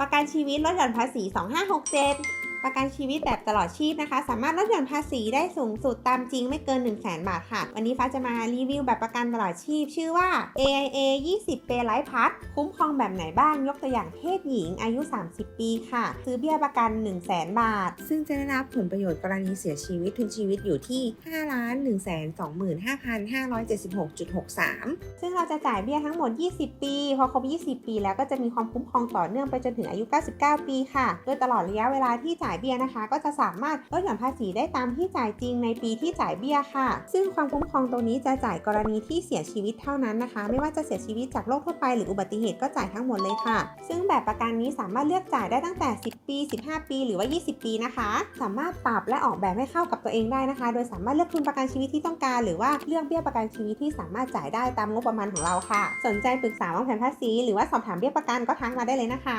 ประกันชีวิตลดหย่อนภาษี 2567 ประกันชีวิตแบบตลอดชีพนะคะ สามารถลดหย่อนภาษีได้สูงสุดตามจริงไม่เกิน 1 0 0 0 0แบาทค่ะ วันนี้ฟ้าจะมารีวิวแบบประกันตลอดชีพ ชื่อว่า AIA 20 Pay Life Plus คุ้มครองแบบไหนบ้างยกตัวอย่างเพศหญิงอายุ 30 ปีค่ะ ซื้อเบี้ยประกัน 1 0 0 0 0แบาท ซึ่งจะได้รับผลประโยชน์กรณีเสียชีวิตทุนชีวิตอยู่ที่5 1 2 5 5 7 6 6 3 ซึ่งเราจะจ่ายเบี้ยทั้งหมด 20 ปี พอครบ 20 ปี แล้วก็จะมีความคุ้มครองต่อเนื่องไปจนถึงอายุ 99 ปีค่ะ โดยตลอดระยะเวลาที่จ่ายเบี้ยนะคะ ก็จะสามารถลดหย่อนภาษีได้ตามที่จ่ายจริงในปีที่จ่ายเบี้ยค่ะ ซึ่งความคุ้มครองตรงนี้จะจ่ายกรณีที่เสียชีวิตเท่านั้นนะคะ ไม่ว่าจะเสียชีวิตจากโรคทั่วไปหรืออุบัติเหตุก็จ่ายทั้งหมดเลยค่ะ ซึ่งแบบประกันนี้สามารถเลือกจ่ายได้ตั้งแต่ 10 ปี 15 ปี หรือว่า 20 ปีนะคะ สามารถปรับและออกแบบให้เข้ากับตัวเองได้นะคะ โดยสามารถเลือกทุนประกันชีวิตที่ต้องการ หรือว่าเลือกเบี้ยประกันชีวิตที่สามารถจ่ายได้ตามงบประมาณของเราค่ะ สนใจปรึกษาวางแผนภาษี หรือว่าสอบถามเบี้ยประกันก็ทักมาได้เลยนะคะ